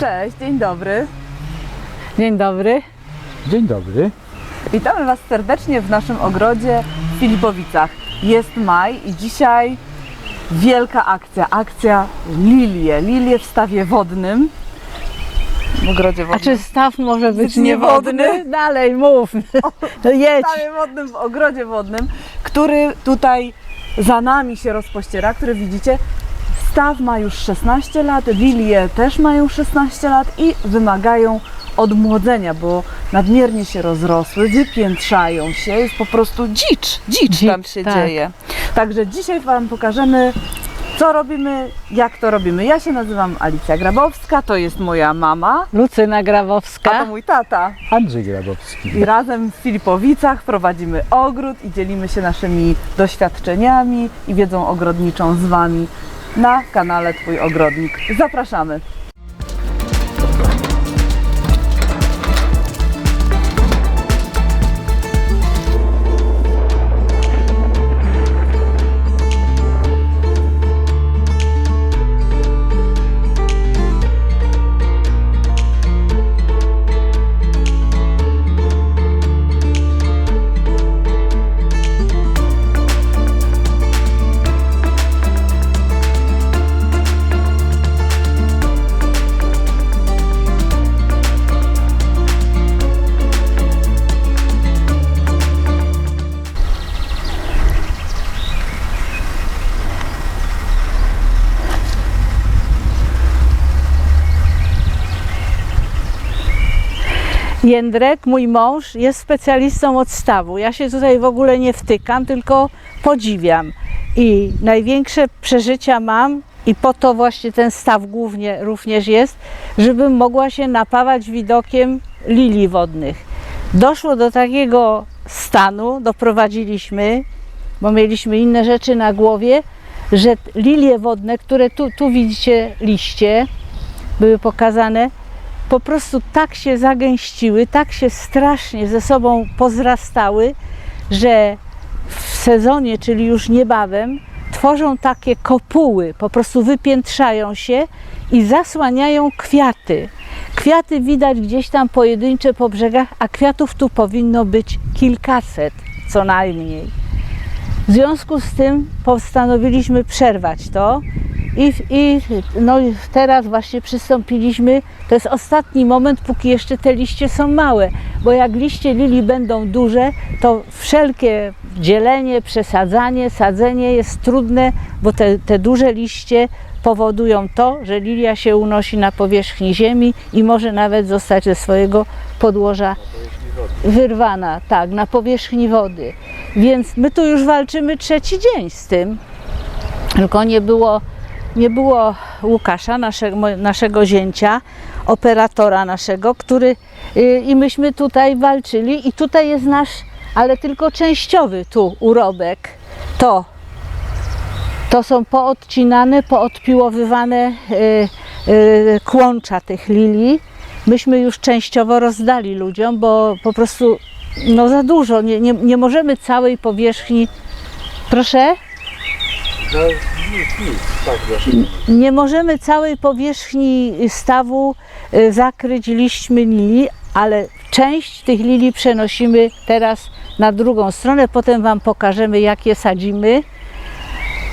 Cześć, dzień dobry. Dzień dobry. Dzień dobry. Witamy Was serdecznie w naszym ogrodzie w Filipowicach. Jest maj i dzisiaj wielka akcja, akcja lilie. Lilie w stawie wodnym. W ogrodzie A wodnym. czy staw może być niewodny? niewodny? Dalej mów. To jedź. W stawie wodnym, w ogrodzie wodnym, który tutaj za nami się rozpościera, który widzicie. Staw ma już 16 lat, lilie też mają 16 lat i wymagają odmłodzenia, bo nadmiernie się rozrosły, wypiętrzają się, jest po prostu dzicz, dzicz, Dzicz, tam się tak. dzieje. Także dzisiaj Wam pokażemy, co robimy, jak to robimy. Ja się nazywam Alicja Grabowska, to jest moja mama, Lucyna a to Grabowska. mój tata. Andrzej Grabowski. I razem w Filipowicach prowadzimy ogród i dzielimy się naszymi doświadczeniami i wiedzą ogrodniczą z Wami na kanale Twój Ogrodnik. Zapraszamy! Jędrek, mój mąż, jest specjalistą od stawu. Ja się tutaj w ogóle nie wtykam, tylko podziwiam. I największe przeżycia mam i po to właśnie ten staw głównie również jest, żebym mogła się napawać widokiem lilii wodnych. Doszło do takiego stanu, doprowadziliśmy, bo mieliśmy inne rzeczy na głowie, że lilie wodne, które tu, tu widzicie liście, były pokazane, po prostu tak się zagęściły, tak się strasznie ze sobą pozrastały, że w sezonie, czyli już niebawem, tworzą takie kopuły, po prostu wypiętrzają się i zasłaniają kwiaty. Kwiaty widać gdzieś tam pojedyncze po brzegach, a kwiatów tu powinno być kilkaset co najmniej. W związku z tym postanowiliśmy przerwać to i, i no, teraz właśnie przystąpiliśmy. To jest ostatni moment, póki jeszcze te liście są małe, bo jak liście lilii będą duże, to wszelkie dzielenie, przesadzanie, sadzenie jest trudne, bo te, te duże liście powodują to, że lilia się unosi na powierzchni ziemi i może nawet zostać ze swojego podłoża wyrwana, tak, na powierzchni wody. Więc my tu już walczymy trzeci dzień z tym. Tylko nie było, nie było Łukasza, naszego, naszego zięcia, operatora naszego, który y, i myśmy tutaj walczyli i tutaj jest nasz, ale tylko częściowy tu urobek. To to są poodcinane, poodpiłowywane y, y, kłącza tych lilii. Myśmy już częściowo rozdali ludziom, bo po prostu no za dużo, nie, nie, nie możemy całej powierzchni. Proszę? Nie możemy całej powierzchni stawu y, zakryć liśćmi lilii, ale część tych lilii przenosimy teraz na drugą stronę. Potem Wam pokażemy, jak je sadzimy.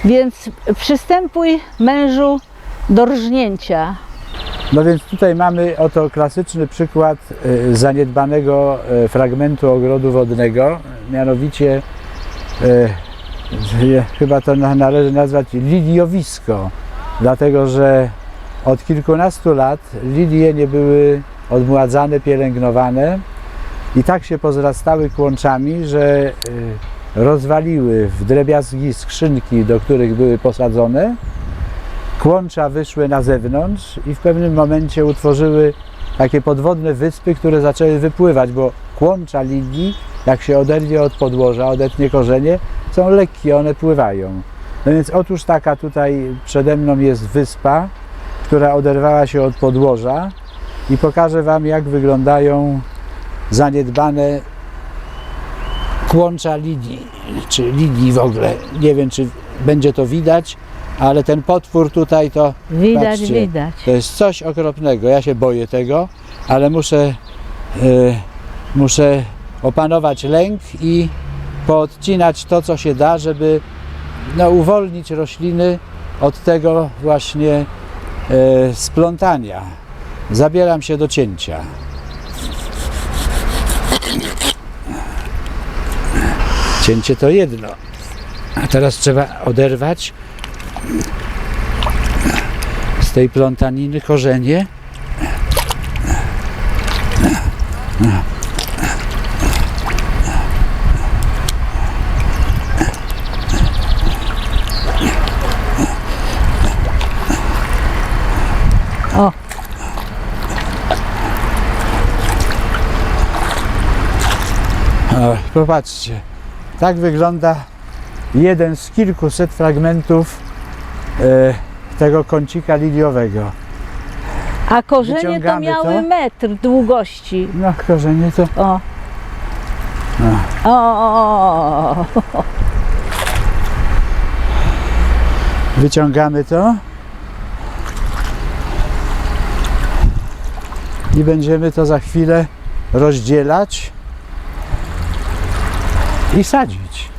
Więc przystępuj mężu do rżnięcia. No więc tutaj mamy oto klasyczny przykład e, zaniedbanego e, fragmentu ogrodu wodnego, mianowicie chyba to na- należy nazwać liliowisko, dlatego że od kilkunastu lat lilie nie były odmładzane, pielęgnowane i tak się pozrastały kłączami, że e, rozwaliły w drobiazgi skrzynki, do których były posadzone. Kłącza wyszły na zewnątrz i w pewnym momencie utworzyły takie podwodne wyspy, które zaczęły wypływać, bo kłącza lilii, jak się oderwie od podłoża, odetnie korzenie, są lekkie, one pływają. No więc otóż taka tutaj przede mną jest wyspa, która oderwała się od podłoża i pokażę Wam, jak wyglądają zaniedbane kłącza lidii, czy lidii w ogóle. Nie wiem, czy będzie to widać, ale ten potwór tutaj to Widać, Patrzcie. widać. To jest coś okropnego. Ja się boję tego, ale muszę, e, muszę opanować lęk i poodcinać to, co się da, żeby no, uwolnić rośliny od tego właśnie e, splątania. Zabieram się do cięcia. Cięcie to jedno. A teraz trzeba oderwać z tej plątaniny korzenie. O, O, popatrzcie, tak wygląda jeden z kilkuset fragmentów e, tego kącika liliowego. a korzenie to Wyciągamy miały to. metr długości. No, korzenie to O. O, o, o, o. wyciągamy to i będziemy to za chwilę rozdzielać i sadzić.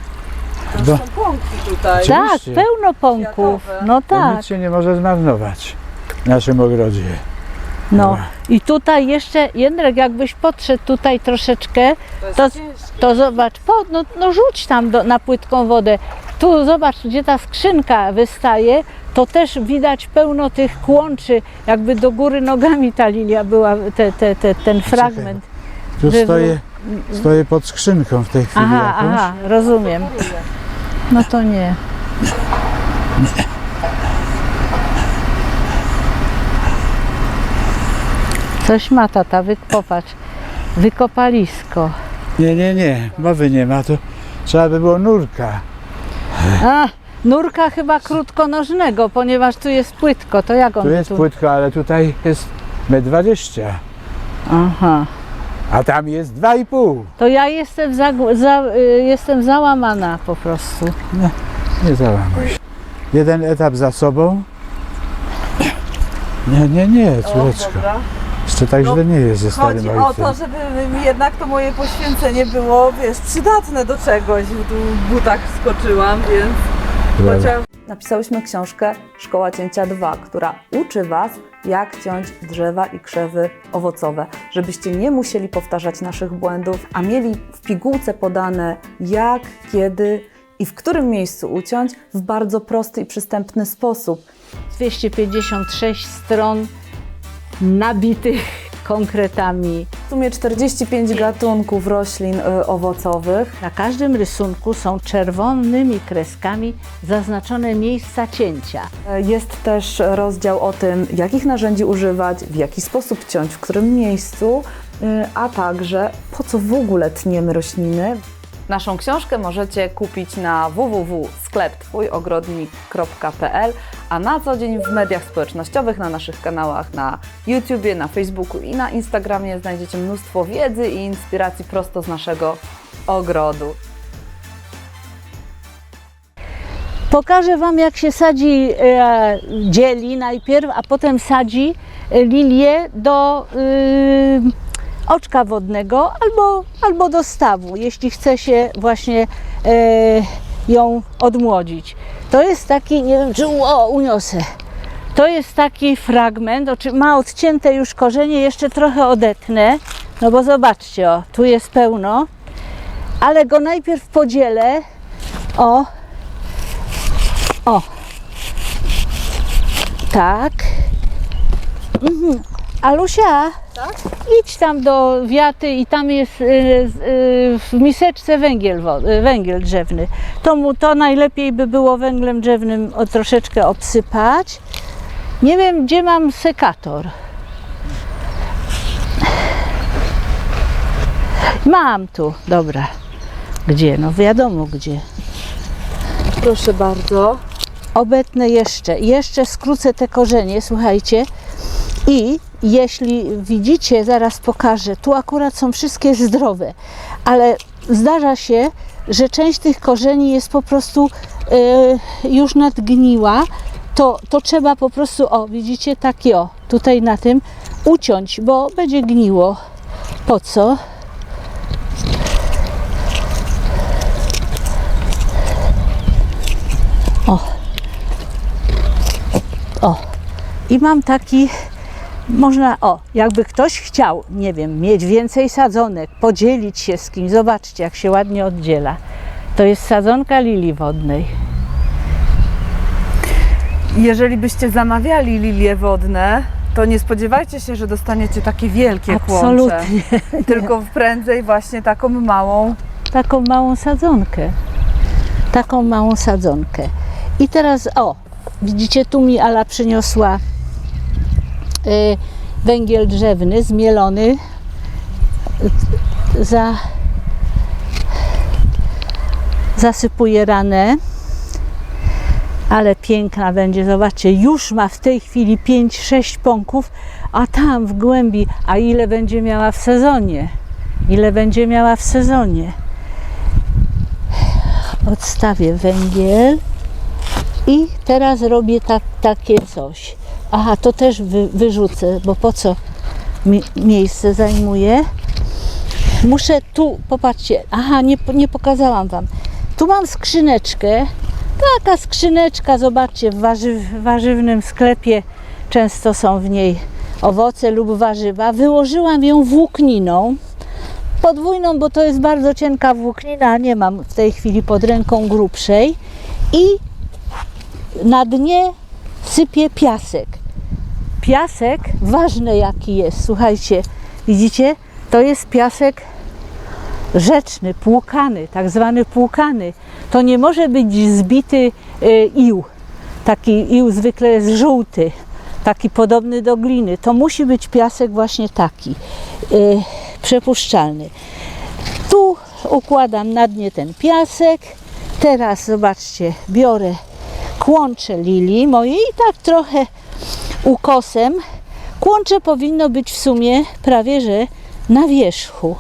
Bo Są pąki tutaj. Tak, Oczywiście. pełno pąków. Kwiatowe. No to tak. nic się nie może zmarnować w naszym ogrodzie. No i tutaj jeszcze, Jędrek, jakbyś podszedł tutaj troszeczkę, To jest To- ciężkie. to zobacz, po, no, no rzuć tam do, na płytką wodę. Tu zobacz, gdzie ta skrzynka wystaje, to też widać pełno tych kłączy, jakby do góry nogami ta lilia była, te, te, te, ten fragment. Tu Wywró- stoję, stoję pod skrzynką w tej chwili Aha, jakąś. aha, rozumiem. No to nie. Coś ma tata, wy, popatrz, wykopalisko. Nie, nie, nie, mowy nie ma, to trzeba by było nurka. A, nurka chyba krótkonożnego, ponieważ tu jest płytko, to jak on Tu jest płytko, ale tutaj jest 1,20 m, Aha. A tam jest 2,5 To ja jestem, za, za, y, jestem załamana po prostu. Nie załamuj się. Jeden etap za sobą. Nie, nie, nie, córeczko. dobra. Jeszcze tak No, źle nie jest ze starym Chodzi o ojcem. to, żeby mi jednak to moje poświęcenie było, wiesz, przydatne do czegoś. Tu w butach skoczyłam, więc Brawo. chociaż... Napisałyśmy książkę Szkoła Cięcia 2, która uczy Was, jak ciąć drzewa i krzewy owocowe, żebyście nie musieli powtarzać naszych błędów, a mieli w pigułce podane jak, kiedy i w którym miejscu uciąć w bardzo prosty i przystępny sposób. 256 stron nabitych konkretami. W sumie 45 gatunków roślin y, owocowych. Na każdym rysunku są czerwonymi kreskami zaznaczone miejsca cięcia. Jest też rozdział o tym, jakich narzędzi używać, w jaki sposób ciąć, w którym miejscu, y, a także po co w ogóle tniemy rośliny. Naszą książkę możecie kupić na www.skleptwójogrodnik.pl, a na co dzień w mediach społecznościowych, na naszych kanałach na YouTubie, na Facebooku i na Instagramie znajdziecie mnóstwo wiedzy i inspiracji prosto z naszego ogrodu. Pokażę Wam, jak się sadzi, e, dzieli najpierw, a potem sadzi e, lilię do y, oczka wodnego albo, albo do stawu, jeśli chce się właśnie e, ją odmłodzić. To jest taki, nie wiem czy o, uniosę. To jest taki fragment, ma odcięte już korzenie, jeszcze trochę odetnę, no bo zobaczcie, o, tu jest pełno, ale go najpierw podzielę, o, o. Tak. Mhm. Alusia, idź tam do wiaty i tam jest y, y, w miseczce węgiel, y, węgiel drzewny. To, mu, to najlepiej by było węglem drzewnym o troszeczkę obsypać. Nie wiem, gdzie mam sekator. Mam tu, dobra. Gdzie? No wiadomo gdzie. Proszę bardzo. obetnę jeszcze, jeszcze skrócę te korzenie, słuchajcie. I jeśli widzicie, zaraz pokażę, tu akurat są wszystkie zdrowe, ale zdarza się, że część tych korzeni jest po prostu e, już nadgniła to, to trzeba po prostu, o widzicie, taki o, tutaj na tym uciąć, bo będzie gniło. Po co? O. O. I mam taki, można, o, jakby ktoś chciał, nie wiem, mieć więcej sadzonek, podzielić się z kimś, zobaczcie, jak się ładnie oddziela. To jest sadzonka lilii wodnej. Jeżeli byście zamawiali lilie wodne, to nie spodziewajcie się, że dostaniecie takie wielkie kłącze. Absolutnie. Tylko prędzej właśnie taką małą. Taką małą sadzonkę. Taką małą sadzonkę. I teraz, o, widzicie, tu mi Ala przyniosła węgiel drzewny, zmielony. Y, Za, zasypuję ranę. Ale piękna będzie, zobaczcie, już ma w tej chwili 5-6 pąków, a tam w głębi, a ile będzie miała w sezonie? Ile będzie miała w sezonie? Odstawię węgiel i teraz robię tak, takie coś. Aha, to też wy, wyrzucę, bo po co mi, miejsce zajmuje? Muszę tu, popatrzcie, aha, nie, nie pokazałam Wam. Tu mam skrzyneczkę, taka skrzyneczka, zobaczcie, w warzyw, warzywnym sklepie często są w niej owoce lub warzywa. Wyłożyłam ją włókniną, podwójną, bo to jest bardzo cienka włóknina, nie mam w tej chwili pod ręką grubszej i na dnie sypię piasek. Piasek, ważne jaki jest, słuchajcie, widzicie, to jest piasek rzeczny, płukany, tak zwany płukany. To nie może być zbity y, ił. Taki ił zwykle jest żółty, taki podobny do gliny. To musi być piasek właśnie taki, y, przepuszczalny. Tu układam na dnie ten piasek. Teraz zobaczcie, biorę kłącze lilii mojej i tak trochę ukosem. Kłącze powinno być w sumie prawie że na wierzchu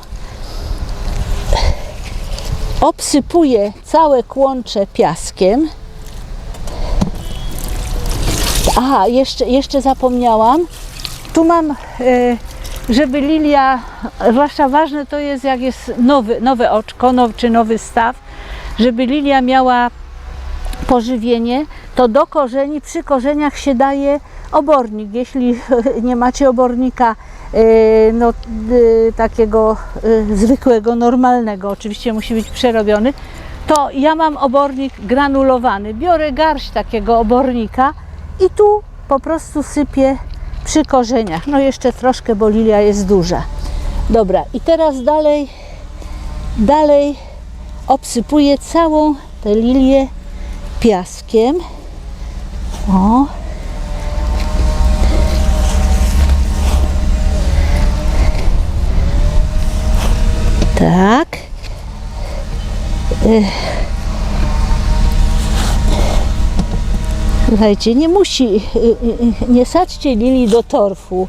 obsypuję całe kłącze piaskiem. Aha, jeszcze, jeszcze zapomniałam. Tu mam, e, żeby lilia, zwłaszcza ważne to jest, jak jest nowy, nowe oczko now, czy nowy staw, żeby lilia miała pożywienie, to do korzeni, przy korzeniach się daje obornik. Jeśli nie macie obornika e, no, e, takiego e, zwykłego, normalnego, oczywiście musi być przerobiony, to ja mam obornik granulowany. Biorę garść takiego obornika i tu po prostu sypię przy korzeniach. No jeszcze troszkę, bo lilia jest duża. Dobra, i teraz dalej, dalej obsypuję całą tę lilię piaskiem. O. Tak. Słuchajcie, nie musi, y, y, y, nie sadźcie lilii do torfu,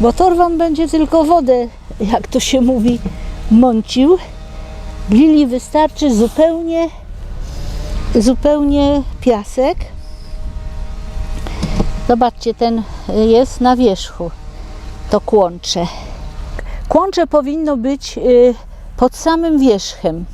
bo tor wam będzie tylko wodę, jak to się mówi, mącił. Lilii wystarczy zupełnie zupełnie piasek. Zobaczcie, ten jest na wierzchu. To kłącze. Kłącze powinno być pod samym wierzchem.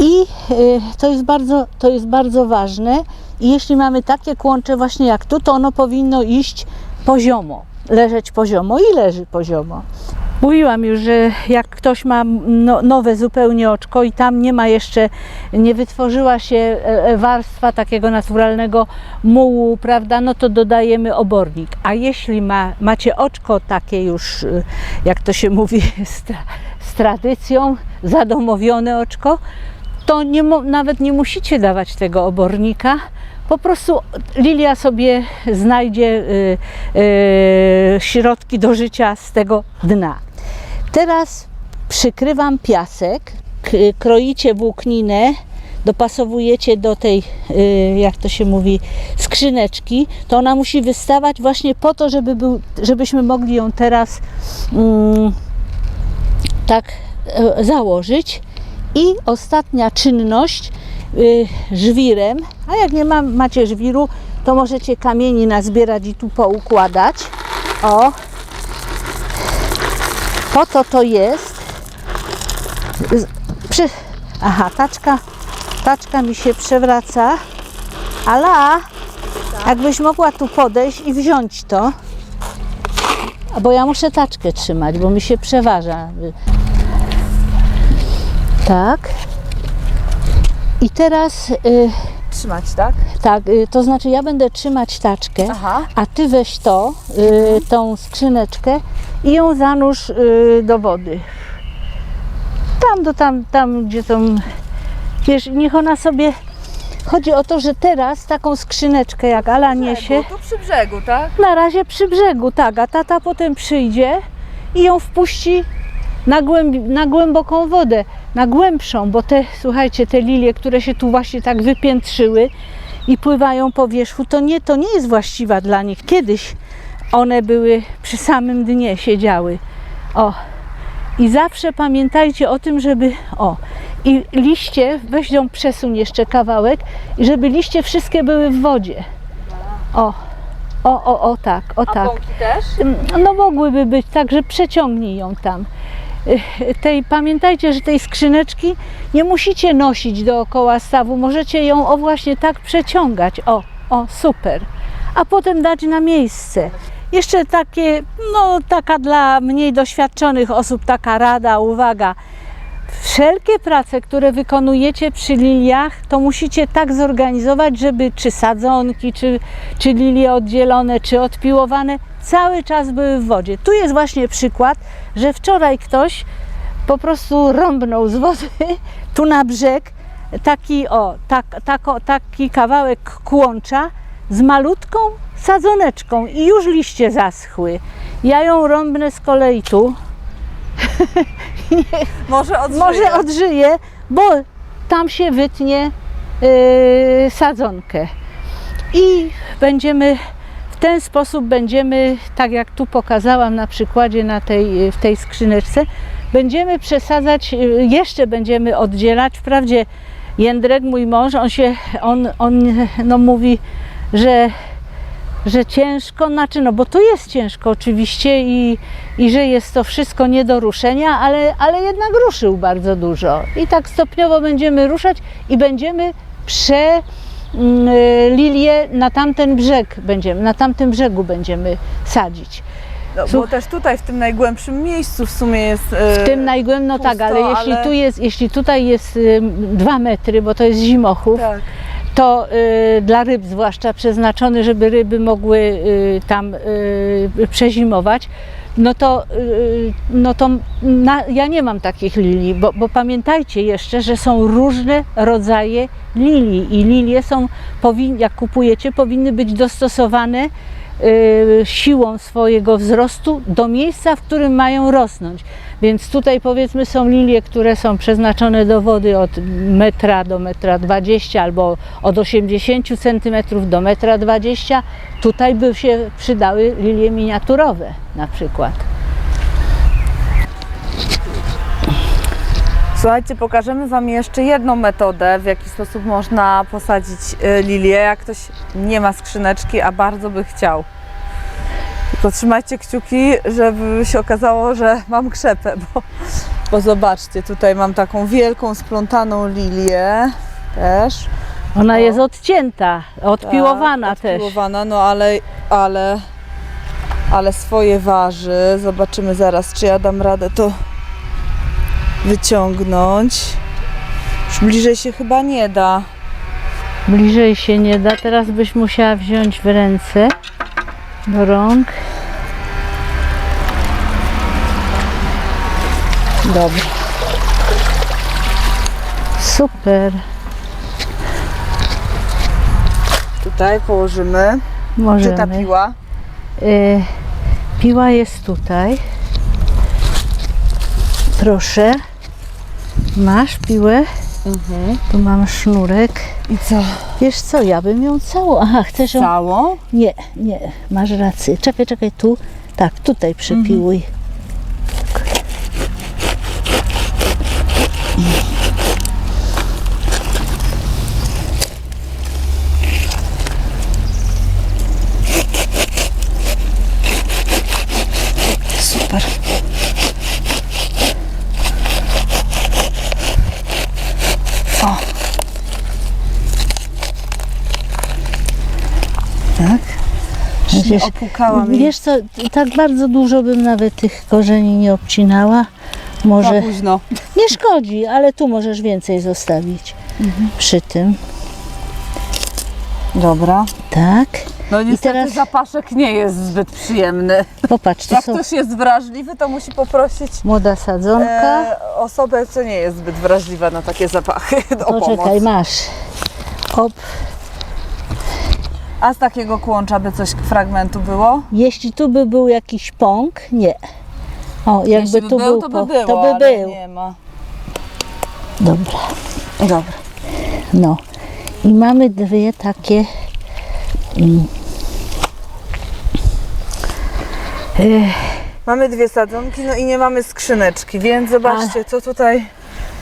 I y, to jest bardzo, to jest bardzo ważne. I jeśli mamy takie kłącze właśnie jak tu, to ono powinno iść poziomo, leżeć poziomo i leży poziomo. Mówiłam już, że jak ktoś ma no, nowe zupełnie oczko i tam nie ma jeszcze, nie wytworzyła się e, warstwa takiego naturalnego mułu, prawda, no to dodajemy obornik. A jeśli ma, macie oczko takie już, y, jak to się mówi, z, z tradycją, zadomowione oczko, to nie, nawet nie musicie dawać tego obornika. Po prostu lilia sobie znajdzie y, y, środki do życia z tego dna. Teraz przykrywam piasek, kroicie włókninę, dopasowujecie do tej, y, jak to się mówi, skrzyneczki, to ona musi wystawać właśnie po to, żeby był, żebyśmy mogli ją teraz mm, tak e, założyć. I ostatnia czynność, y, żwirem, a jak nie ma, macie żwiru, to możecie kamieni nazbierać i tu poukładać. O, po to jest. Przy... Aha, taczka, taczka mi się przewraca. Ala, jakbyś mogła tu podejść i wziąć to. Bo ja muszę taczkę trzymać, bo mi się przeważa. Tak. I teraz y, Trzymać, tak? tak, y, to znaczy ja będę trzymać taczkę, Aha. a ty weź to, y, tą skrzyneczkę i ją zanurz y, do wody. Tam, do tam, tam, gdzie tą, wiesz, niech ona sobie, chodzi o to, że teraz taką skrzyneczkę jak Ala niesie, Tu przy brzegu, tak? na razie przy brzegu, tak, a tata potem przyjdzie i ją wpuści na, głębi, na głęboką wodę, na głębszą, bo te, słuchajcie, te lilie, które się tu właśnie tak wypiętrzyły i pływają po wierzchu, to nie, to nie jest właściwa dla nich. Kiedyś one były przy samym dnie, siedziały. O, i zawsze pamiętajcie o tym, żeby, o, i liście, weź ją przesuń jeszcze kawałek, i żeby liście wszystkie były w wodzie. O, o, o, o tak, o A tak. też? No mogłyby być, także przeciągnij ją tam. Y, Tej, pamiętajcie, że tej skrzyneczki nie musicie nosić dookoła stawu, możecie ją o właśnie tak przeciągać. O, o, super. A potem dać na miejsce. Jeszcze takie, no taka dla mniej doświadczonych osób, taka rada, uwaga. Wszelkie prace, które wykonujecie przy liliach, to musicie tak zorganizować, żeby czy sadzonki, czy, czy lilie oddzielone, czy odpiłowane, cały czas były w wodzie. Tu jest właśnie przykład, że wczoraj ktoś po prostu rąbnął z wody tu na brzeg taki, o, tak, tako, taki kawałek kłącza z malutką sadzoneczką i już liście zaschły. Ja ją rąbnę z kolei tu, Może odżyje. może odżyje, bo tam się wytnie yy, sadzonkę. I będziemy w ten sposób będziemy, tak jak tu pokazałam na przykładzie na tej, w tej skrzyneczce, będziemy przesadzać, yy, jeszcze będziemy oddzielać. Wprawdzie Jędrek, mój mąż, on się, on, on no mówi, że że ciężko, znaczy no bo to jest ciężko oczywiście i, i że jest to wszystko nie do ruszenia, ale, ale jednak ruszył bardzo dużo. I tak stopniowo będziemy ruszać i będziemy prze mm, y, lilię na tamten brzeg będziemy, na tamtym brzegu będziemy sadzić. No, bo też tutaj w tym najgłębszym miejscu w sumie jest. e, W tym najgłębszym, no tak, pusto, ale jeśli ale- tu jest, jeśli tutaj jest y, dwa metry, bo to jest zimochów, Tak. To y, dla ryb zwłaszcza przeznaczony, żeby ryby mogły y, tam y, przezimować, no to, no to na, ja nie mam takich lilii, bo, bo pamiętajcie jeszcze, że są różne rodzaje lilii i lilie są, powin, jak kupujecie, powinny być dostosowane siłą swojego wzrostu do miejsca, w którym mają rosnąć. Więc tutaj powiedzmy są lilie, które są przeznaczone do wody od metra do metra 20 albo od 80 cm do metra 20. Tutaj by się przydały lilie miniaturowe na przykład. Słuchajcie, pokażemy Wam jeszcze jedną metodę, w jaki sposób można posadzić e, lilię, jak ktoś nie ma skrzyneczki, a bardzo by chciał. Tylko trzymajcie kciuki, żeby się okazało, że mam krzepę, bo, bo zobaczcie, tutaj mam taką wielką, splątaną lilię też. Ona O. jest odcięta, odpiłowana Tak, też. Odpiłowana, no ale, ale, ale swoje waży. Zobaczymy zaraz, czy ja dam radę to wyciągnąć. Już bliżej się chyba nie da. Bliżej się nie da, teraz byś musiała wziąć w ręce do rąk. Dobra. Super. Tutaj położymy. Gdzie ta Możemy. piła? Y, piła jest tutaj. Proszę. Masz piłę? Mhm. Tu mam sznurek. I co? Wiesz co, ja bym ją całą. Aha, chcesz ją Całą? Nie, nie, masz rację. Czekaj, czekaj, tu. Tak, tutaj przypiłuj. O. Tak. Wiesz, opłukała mi. wiesz co, tak bardzo dużo bym nawet tych korzeni nie obcinała. Za Może późno. nie szkodzi, ale tu możesz więcej zostawić przy tym. Dobra. Tak. No niestety teraz- zapaszek nie jest zbyt przyjemny. Popatrz, to Jak są ktoś jest wrażliwy, to musi poprosić młoda sadzonka. e, osobę, co nie jest zbyt wrażliwa na takie zapachy o Poczekaj, pomoc. masz. Op. A z takiego kłącza by coś fragmentu było? Jeśli tu by był jakiś pąk, nie. O, jakby Jeśli by tu był, był, to by było, to by ale był. nie ma. Dobra, Dobra. no. I mamy dwie takie. Mm. Mamy dwie sadzonki, no i nie mamy skrzyneczki, więc zobaczcie, co tutaj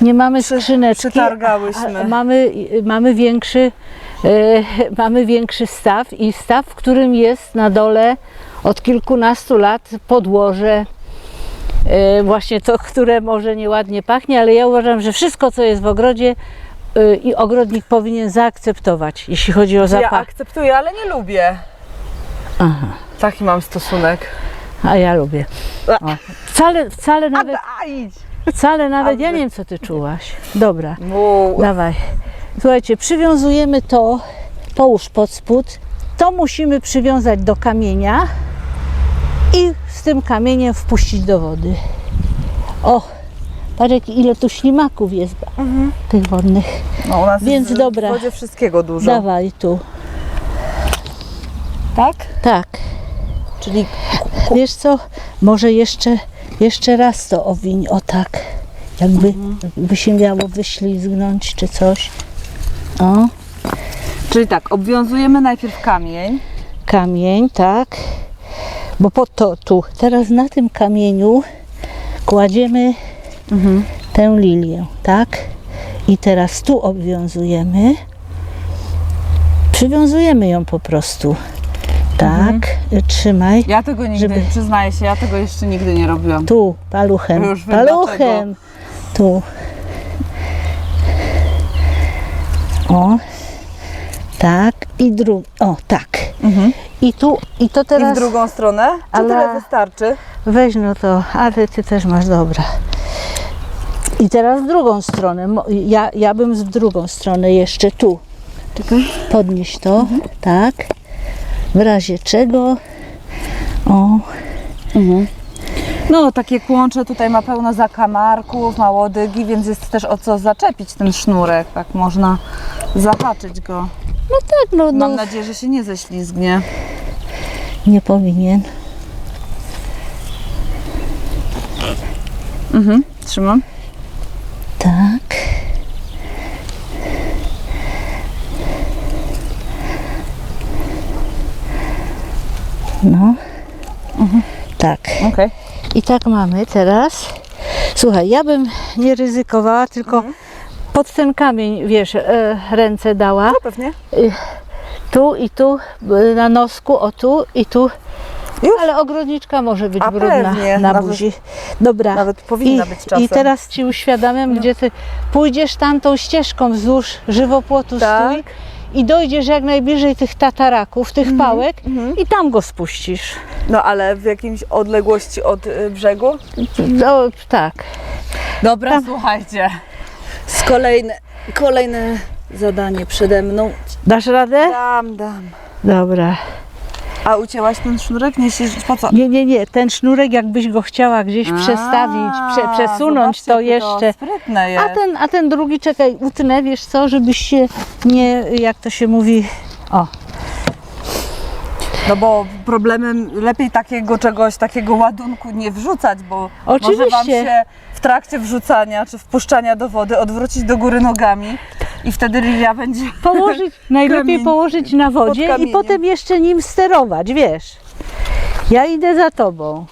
nie mamy skrzyneczki. przytargałyśmy. a mamy, mamy, większy, mamy większy staw i staw, w którym jest na dole od kilkunastu lat podłoże. e, Właśnie to, które może nieładnie pachnie, ale ja uważam, że wszystko, co jest w ogrodzie e, i ogrodnik powinien zaakceptować, jeśli chodzi o Ja zapach. akceptuję, ale nie lubię. Aha, Taki mam stosunek. a ja lubię. O. Wcale, wcale nawet, A idź! wcale nawet, ja nie wiem, co ty czułaś. Dobra. Dawaj. Słuchajcie, przywiązujemy to, połóż pod spód. To musimy przywiązać do kamienia i z tym kamieniem wpuścić do wody. O, patrz jak- ile tu ślimaków jest tych wodnych. No, u nas Więc jest dobra. w wodzie wszystkiego dużo. Dawaj tu. Tak? Tak. Czyli Wiesz co, może jeszcze, jeszcze raz to owiń, o tak. Jakby by się miało wyślizgnąć czy coś. O, Czyli tak, obwiązujemy najpierw kamień. kamień, tak. Bo po to tu, teraz na tym kamieniu kładziemy tę lilię, tak? I teraz tu obwiązujemy. Przywiązujemy ją po prostu. Tak, trzymaj. Ja tego nigdy, Żeby- przyznaję się, ja tego jeszcze nigdy nie robiłam. Tu, paluchem. Już wiem paluchem. Tu. O. Tak. I drug. O, tak. I tu, i to I w teraz. drugą stronę? Czy Ale- tyle wystarczy? Weź no to, ale ty też masz dobra. I teraz w drugą stronę. Ja, ja bym z drugą stronę jeszcze tu. Podnieś to, tak. W razie czego. O, No, takie kłącze tutaj ma pełno zakamarków, ma łodygi, więc jest też o co zaczepić ten sznurek. Tak można zahaczyć go. tak, no, no Mam nadzieję, że się nie ześlizgnie. nie powinien. Mhm, trzymam. Tak. No. Tak. Okej. I tak mamy teraz. Słuchaj, ja bym nie ryzykowała, tylko pod ten kamień, wiesz, e, ręce dała. No pewnie. Tu i tu, e, na nosku, o tu i tu. Już? Ale ogrodniczka może być A brudna pewnie, na nawet- buzi. Dobra. Nawet powinna I, być czasem. I teraz Ci uświadamiam, gdzie Ty pójdziesz tamtą ścieżką wzdłuż żywopłotu Tak. stój i dojdziesz jak najbliżej tych tataraków, tych Mhm, pałek i tam go spuścisz. No ale w jakimś odległości od y, brzegu? No tak. Dobra, słuchajcie. Z kolejne, kolejne zadanie przede mną. Dasz radę? Dam, dam. Dobra. A ucięłaś ten sznurek? Nie, po co? Nie, nie, nie. Ten sznurek, jakbyś go chciała gdzieś przestawić, prze, A, przesunąć, to jeszcze. sprytne jest. A ten, a ten drugi, czekaj, utnę, wiesz co, żebyś się nie, jak to się mówi, o, No bo problemem lepiej takiego czegoś, takiego ładunku nie wrzucać, bo może Wam Oczywiście. się trakcie wrzucania czy wpuszczania do wody odwrócić do góry nogami i wtedy lilia będzie... położyć, najlepiej Kamień. położyć na wodzie i potem jeszcze nim sterować, wiesz. Ja idę za tobą.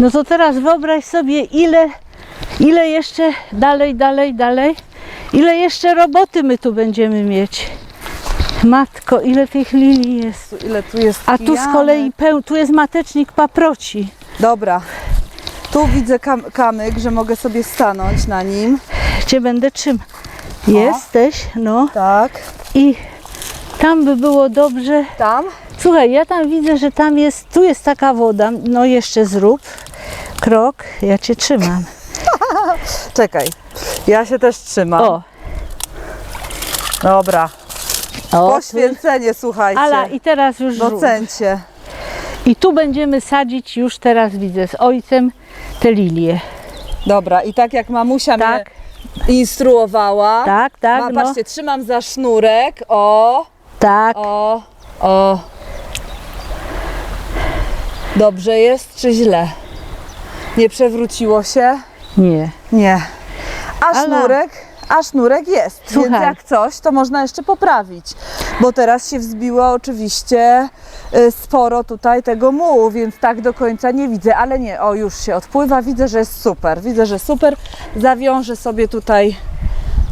No to teraz wyobraź sobie, ile, ile jeszcze dalej, dalej, dalej, ile jeszcze roboty my tu będziemy mieć. Matko, ile tych lilii jest. Ile tu jest A tu z kolei peł, tu jest matecznik paproci. Dobra. Tu widzę kam- kamyk, że mogę sobie stanąć na nim. Gdzie będę czym? Jesteś, no. Tak. I tam by było dobrze. Tam. Słuchaj, ja tam widzę, że tam jest, tu jest taka woda. No jeszcze zrób krok, ja cię trzymam. Czekaj. Ja się też trzymam. O, Dobra. O. Poświęcenie, słuchajcie. Ala, i teraz już. Docencie. I tu będziemy sadzić, już teraz widzę, z ojcem te lilie. Dobra, i tak jak mamusia Tak, mnie instruowała. tak, tak, Ma, no, patrzcie, trzymam za sznurek. O, tak. o, o. Dobrze jest czy źle? Nie przewróciło się? Nie. Nie. A Ala. sznurek? A sznurek jest, Słuchaj. więc jak coś, to można jeszcze poprawić. Bo teraz się wzbiło oczywiście y, sporo tutaj tego mułu, więc tak do końca nie widzę, ale nie, o już się odpływa, widzę, że jest super, widzę, że super. Zawiążę sobie tutaj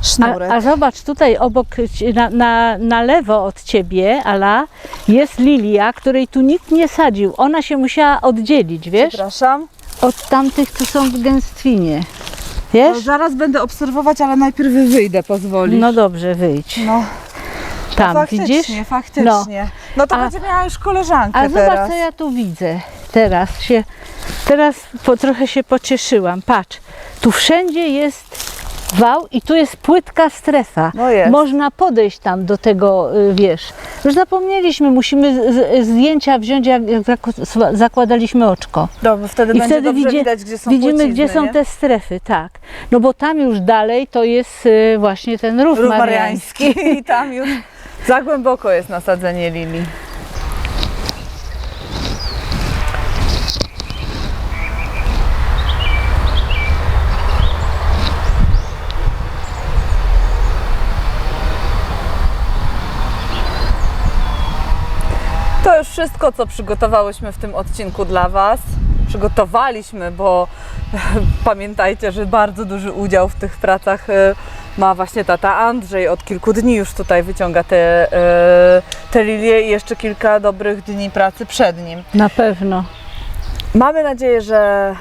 sznurek. A, a zobacz, tutaj obok, na, na, na lewo od ciebie, Ala, jest lilia, której tu nikt nie sadził. Ona się musiała oddzielić, wiesz, Przepraszam. od tamtych, co są w gęstwinie. No, Wiesz? zaraz będę obserwować, ale najpierw wyjdę, pozwolisz. No dobrze, wyjdź. No, Tam, faktycznie, widzisz? faktycznie. No, to A- będzie miała już koleżankę A zobacz, teraz. co ja tu widzę. Teraz się, teraz po, trochę się pocieszyłam. Patrz, tu wszędzie jest wał i tu jest płytka strefa. No jest. Można podejść tam do tego, y, wiesz. Już zapomnieliśmy, musimy z, zdjęcia wziąć, jak, jak zak- zakładaliśmy oczko. Dobrze, wtedy I wtedy widzi- widać, gdzie są widzimy, płcizny, gdzie są nie? te strefy, tak. No bo tam już dalej to jest y, właśnie ten rów, Rów mariański. mariański i tam już za głęboko jest nasadzenie lilii. To już wszystko, co przygotowałyśmy w tym odcinku dla Was. Przygotowaliśmy, bo pamiętajcie, że bardzo duży udział w tych pracach e, ma właśnie tata Andrzej. Od kilku dni już tutaj wyciąga te, e, te lilie i jeszcze kilka dobrych dni pracy przed nim. Na pewno. Mamy nadzieję, że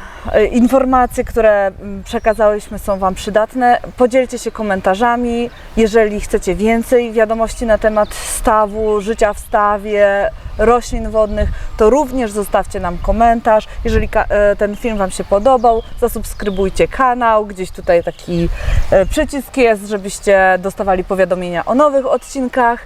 informacje, które mm, przekazałyśmy są Wam przydatne. Podzielcie się komentarzami. Jeżeli chcecie więcej wiadomości na temat stawu, życia w stawie, roślin wodnych, to również zostawcie nam komentarz. Jeżeli e, ten film Wam się podobał, zasubskrybujcie kanał. Gdzieś tutaj taki e, przycisk jest, żebyście dostawali powiadomienia o nowych odcinkach.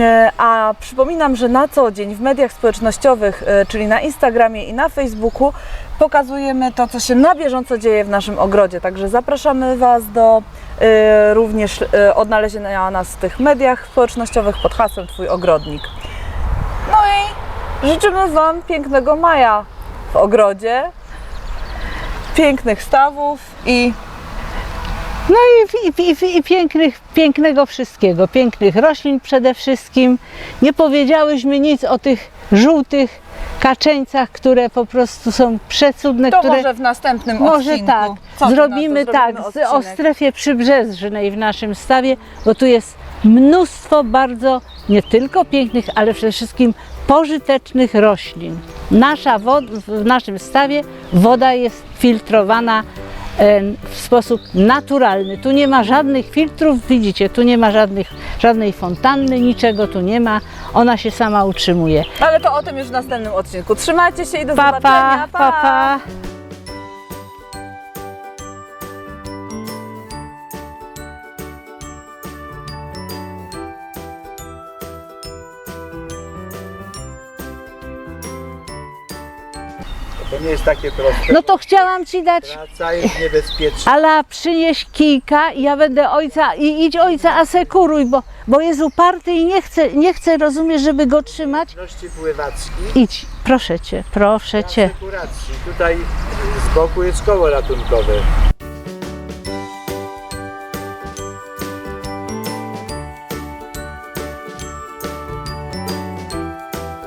E, A przypominam, że na co dzień w mediach społecznościowych, e, czyli na Instagramie i na Facebooku, pokazujemy to, co się na bieżąco dzieje w naszym ogrodzie. Także zapraszamy Was do e, również e, odnalezienia nas w tych mediach społecznościowych pod hasłem Twój ogrodnik. No i życzymy Wam pięknego maja w ogrodzie, pięknych stawów i No i, i, i, i pięknych, pięknego wszystkiego, pięknych roślin przede wszystkim. Nie powiedziałyśmy nic o tych żółtych kaczeńcach, które po prostu są przecudne, to które może w następnym może odcinku. tak. Co? Zrobimy tak z, o strefie przybrzeżnej w naszym stawie, bo tu jest mnóstwo bardzo nie tylko pięknych, ale przede wszystkim pożytecznych roślin. Nasza w naszym stawie woda jest filtrowana w sposób naturalny. Tu nie ma żadnych filtrów, widzicie, tu nie ma żadnych, żadnej fontanny, niczego tu nie ma. Ona się sama utrzymuje. Ale to o tym już w następnym odcinku. Trzymajcie się i do Pa, zobaczenia. pa, pa, pa. Nie jest takie proste. No to chciałam Ci dać Praca jest niebezpieczna. Ala, przynieś kijka i ja będę ojca i idź ojca asekuruj, bo, bo jest uparty i nie chce, nie chce, rozumiesz, żeby go trzymać. Idź, proszę cię, proszę cię. asekuracji. Tutaj z boku jest koło ratunkowe.